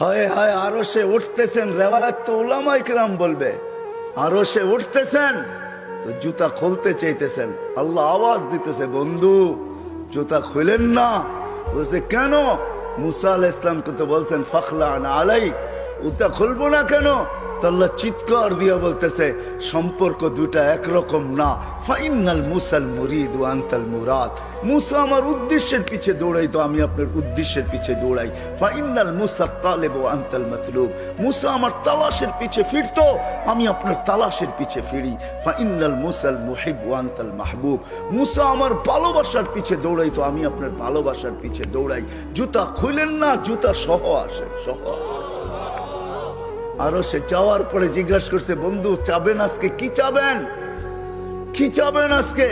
হয় হয়, আরও সে উঠতেছেন। রেওয়ায়ত তো ওলামাই কিরাম বলবে। আরও সে উঠতেছেন, তো জুতা খুলতে চাইতেছেন। আল্লাহ আওয়াজ দিতেছে, বন্ধু, জুতা খুলেন না। বলছে, কেন? মুসা আল ইসলামকে তো বলছেন ফখলা আলাই ওটা খুলবো না কেন? তো আল্লাহ চিৎকার দিয়ে বলতেছে, সম্পর্ক দুটা একরকম না। ফাইনাল মুসাল মুরিদ ও আন্তাল মুরাদ। মুসা আমার উদ্দেশ্যের পিছে দৌড়াই তো, আমি আপনার উদ্দেশ্যের পিছে দৌড়াই। ফাইনাল মুসা তালেব ও আন্তাল মতলুব। মুসা আমার তালাশের পিছে ফিরতো, আমি আপনার তালাশের পিছে ফিরি। ফাইনাল মুসাল মুহিব ও আন্তাল মাহবুব। মুসা আমার ভালোবাসার পিছে দৌড়াই তো, আমি আপনার ভালোবাসার পিছে দৌড়াই। জুতা খুলেন না, জুতা সহ আসে সহ আরও সে যাওয়ার পরে জিজ্ঞাসা করছে, বন্ধু, চাবেন আজকে? কি চাবেন? কি চাবেন আজকে?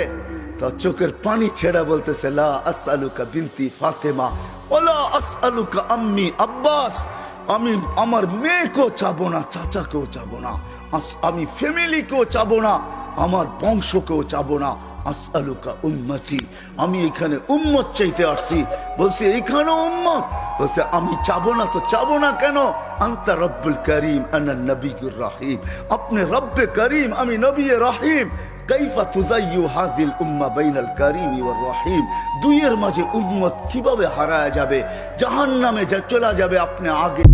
তা চোখের পানি ছেড়া বলতেছে, লা আসআলুকা বিনতি ফাতেমা, ওলা আসআলুকা আম্মি আব্বাস, আমি, আমার মেয়েকেও চাবো না, চাচাকেও চাবো না আমি ফ্যামিলিকেও চাবো না, আমার বংশকেও চাবো না আসআলুকা উম্মতি, আমি এখানে উম্মত চাইতে আসছি। বলছে এখানেও উম্মত? বলছে, আমি চাবো না তো চাবো না কেন? আন্তা রব্বুল করিম, আনা নবিগুর রাহিম। আপনি রব্বে করিম, আমি নবী রাহিম। কাইফা তুজাইয়ু হাযিল উম্মাহ বাইনাল কারীম ওয়ার রহিম। দুইয়ের মাঝে উম্মত কীভাবে হারায় যাবে? জাহান্নামে যা চলে যাবে, আপনি আগে